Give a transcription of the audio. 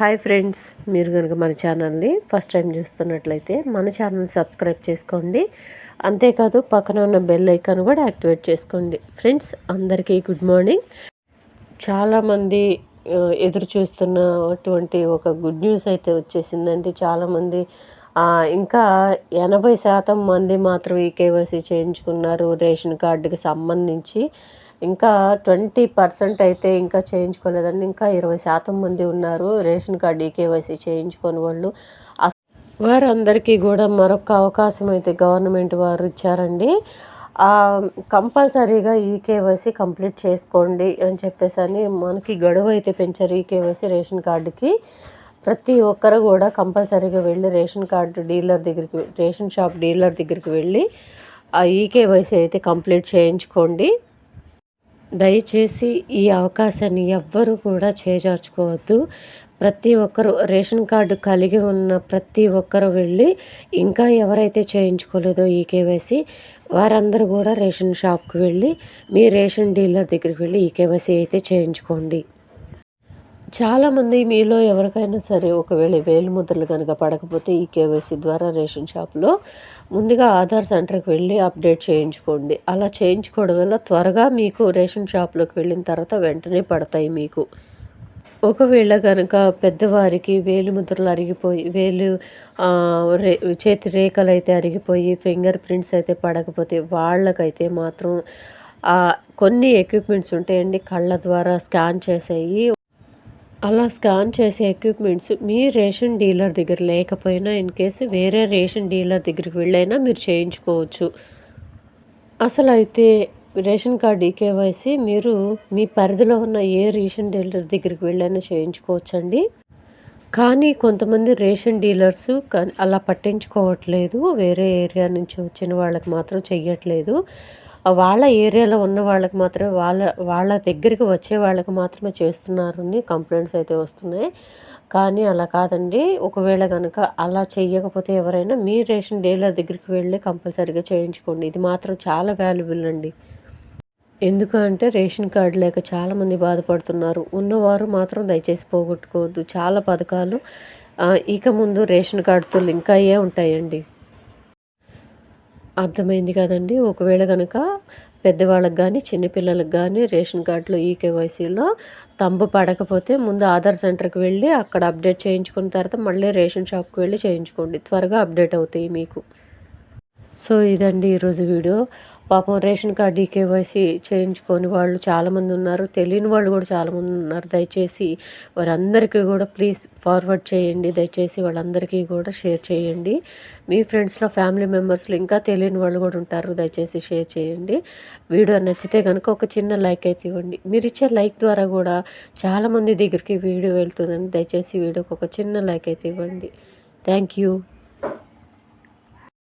Hi friends మీరు కనుక మన ఛానల్ని ఫస్ట్ టైం చూస్తున్నట్లయితే మన ఛానల్ సబ్స్క్రైబ్ చేసుకోండి. అంతేకాదు పక్కన ఉన్న బెల్ ఐకాన్ కూడా యాక్టివేట్ చేసుకోండి. ఫ్రెండ్స్ అందరికీ గుడ్ మార్నింగ్. చాలామంది ఎదురు చూస్తున్నటువంటి ఒక గుడ్ న్యూస్ అయితే వచ్చేసిందండి. చాలామంది ఇంకా ఎనభై శాతం మంది మాత్రం ఈ కేవైసీ చేయించుకున్నారు రేషన్ కార్డుకి సంబంధించి. ఇంకా ట్వంటీ పర్సెంట్ అయితే ఇంకా చేయించుకోలేదండి. ఇంకా ఇరవై శాతం మంది ఉన్నారు. రేషన్ కార్డు ఈకేవైసీ చేయించుకొని వాళ్ళు. వారందరికీ కూడా మరొక అవకాశం అయితే గవర్నమెంట్ వారు ఇచ్చారండి. కంపల్సరీగా ఈకేవైసీ కంప్లీట్ చేసుకోండి అని చెప్పేసి అని మనకి గడువు అయితే పెంచారు ఈకేవైసీ రేషన్ కార్డుకి. ప్రతి ఒక్కరు కూడా కంపల్సరీగా వెళ్ళి రేషన్ కార్డు డీలర్ దగ్గరికి రేషన్ షాప్ డీలర్ దగ్గరికి వెళ్ళి ఆ ఈకేవైసీ అయితే కంప్లీట్ చేయించుకోండి. దయచేసి ఈ అవకాశాన్ని ఎవ్వరూ కూడా చేజార్చుకోవద్దు. ప్రతి ఒక్కరు రేషన్ కార్డు కలిగి ఉన్న ప్రతి ఒక్కరు వెళ్ళి ఇంకా ఎవరైతే చేయించుకోలేదో ఈ కేవైసీ వారందరూ కూడా రేషన్ షాప్కి వెళ్ళి మీ రేషన్ డీలర్ దగ్గరికి వెళ్ళి ఈ కేవైసీ అయితే చేయించుకోండి. చాలామంది మీలో ఎవరికైనా సరే ఒకవేళ వేలు ముద్రలు కనుక పడకపోతే ఈ కేవైసీ ద్వారా రేషన్ షాప్లో ముందుగా ఆధార్ సెంటర్కి వెళ్ళి అప్డేట్ చేయించుకోండి. అలా చేయించుకోవడం వల్ల త్వరగా మీకు రేషన్ షాప్లోకి వెళ్ళిన తర్వాత వెంటనే పడతాయి మీకు. ఒకవేళ కనుక పెద్దవారికి వేలు ముద్రలు అరిగిపోయి వేలు రే చేతి రేఖలు అయితే అరిగిపోయి ఫింగర్ ప్రింట్స్ అయితే పడకపోతే వాళ్ళకైతే మాత్రం కొన్ని ఎక్విప్మెంట్స్ ఉంటాయండి. కళ్ళ ద్వారా స్కాన్ చేసేవి అలా స్కాన్ చేసే ఎక్విప్మెంట్స్ మీ రేషన్ డీలర్ దగ్గర లేకపోయినా ఇన్ కేసు వేరే రేషన్ డీలర్ దగ్గరికి వెళ్ళైనా మీరు చేయించుకోవచ్చు. అసలు అయితే రేషన్ కార్డు ఈకేవైసీ మీరు మీ పరిధిలో ఉన్న ఏ రేషన్ డీలర్ దగ్గరికి వెళ్ళైనా చేయించుకోవచ్చండి. కానీ కొంతమంది రేషన్ డీలర్స్ అలా పట్టించుకోవట్లేదు. వేరే ఏరియా నుంచి వచ్చిన వాళ్ళకి మాత్రం చెయ్యట్లేదు. వాళ్ళ ఏరియాలో ఉన్న వాళ్ళకి మాత్రమే వాళ్ళ వాళ్ళ దగ్గరికి వచ్చే వాళ్ళకి మాత్రమే చేస్తున్నారు కంప్లైంట్స్ అయితే వస్తున్నాయి. కానీ అలా కాదండి. ఒకవేళ కనుక అలా చేయకపోతే ఎవరైనా మీ రేషన్ డీలర్ దగ్గరికి వెళ్ళి కంపల్సరీగా చేయించుకోండి. ఇది మాత్రం చాలా వాల్యుబుల్ అండి. ఎందుకంటే రేషన్ కార్డు లేక చాలామంది బాధపడుతున్నారు. ఉన్నవారు మాత్రం దయచేసి పోగొట్టుకోవద్దు. చాలా పథకాలు ఇక ముందు రేషన్ కార్డుతో లింక్ అయ్యే ఉంటాయండి. అర్థమైంది కదండి. ఒకవేళ కనుక పెద్దవాళ్ళకి కానీ చిన్నపిల్లలకు కానీ రేషన్ కార్డులో ఈ కేవైసీలో తంబు పడకపోతే ముందు ఆధార్ సెంటర్కి వెళ్ళి అక్కడ అప్డేట్ చేయించుకున్న తర్వాత మళ్ళీ రేషన్ షాప్కి వెళ్ళి చేయించుకోండి. త్వరగా అప్డేట్ అవుతాయి మీకు. సో ఇదండి ఈరోజు వీడియో. పాపం రేషన్ కార్డు కేవైసీ చేయించుకొని వాళ్ళు చాలామంది ఉన్నారు. తెలియని వాళ్ళు కూడా చాలామంది ఉన్నారు. దయచేసి వారందరికీ కూడా ప్లీజ్ ఫార్వర్డ్ చేయండి. దయచేసి వాళ్ళందరికీ కూడా షేర్ చేయండి. మీ ఫ్రెండ్స్లో ఫ్యామిలీ మెంబర్స్లో ఇంకా తెలియని వాళ్ళు కూడా ఉంటారు. దయచేసి షేర్ చేయండి. వీడియో నచ్చితే కనుక ఒక చిన్న లైక్ అయితే ఇవ్వండి. మీరు ఇచ్చే లైక్ ద్వారా కూడా చాలామంది దగ్గరికి వీడియో వెళ్తుందని దయచేసి వీడియోకి ఒక చిన్న లైక్ అయితే ఇవ్వండి. Thank you.